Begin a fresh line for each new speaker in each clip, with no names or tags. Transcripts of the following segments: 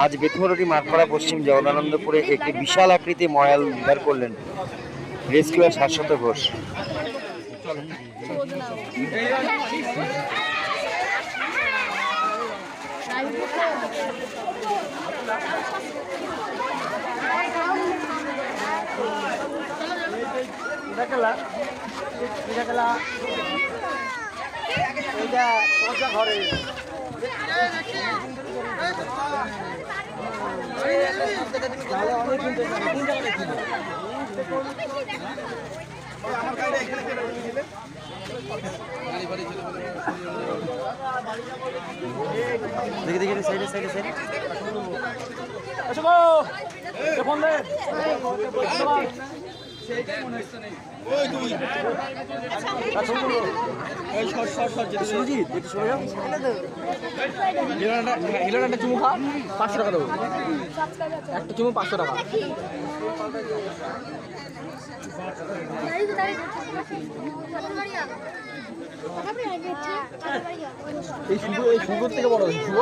আজ বেথমরুটি মাঠপাড়া পশ্চিম জগদানন্দপুরে একটি বিশাল আকৃতি ময়াল উদ্ধার করলেন রেস্কিউয়ার শাশ্বত ঘোষ। দেখি দেখি সাইডে সাইডে সাইডে। সুরজিৎ একটু সরে যাও
হিলার একটা চুমু খা পাঁচশো টাকা দেবো। একটা চুমু পাঁচশো টাকা। এই শুভ এই শুভর থেকে বড় শুভ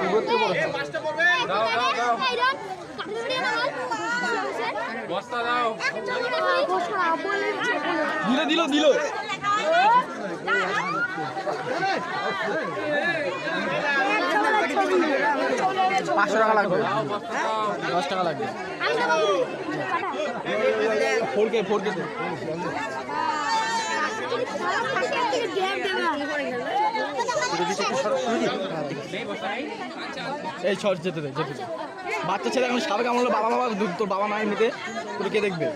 শুভর থেকে বড় দিল দিল দিল। পাঁচশো টাকা লাগবে। দশ টাকা লাগবে। ফোর কে ফোর কে এই ছট যেতে দে, যেতে বাচ্চা ছেলে এখন সাবে কামড়লো বাবা বাবা তোর বাবা মা এমনিতে তোর কে দেখবে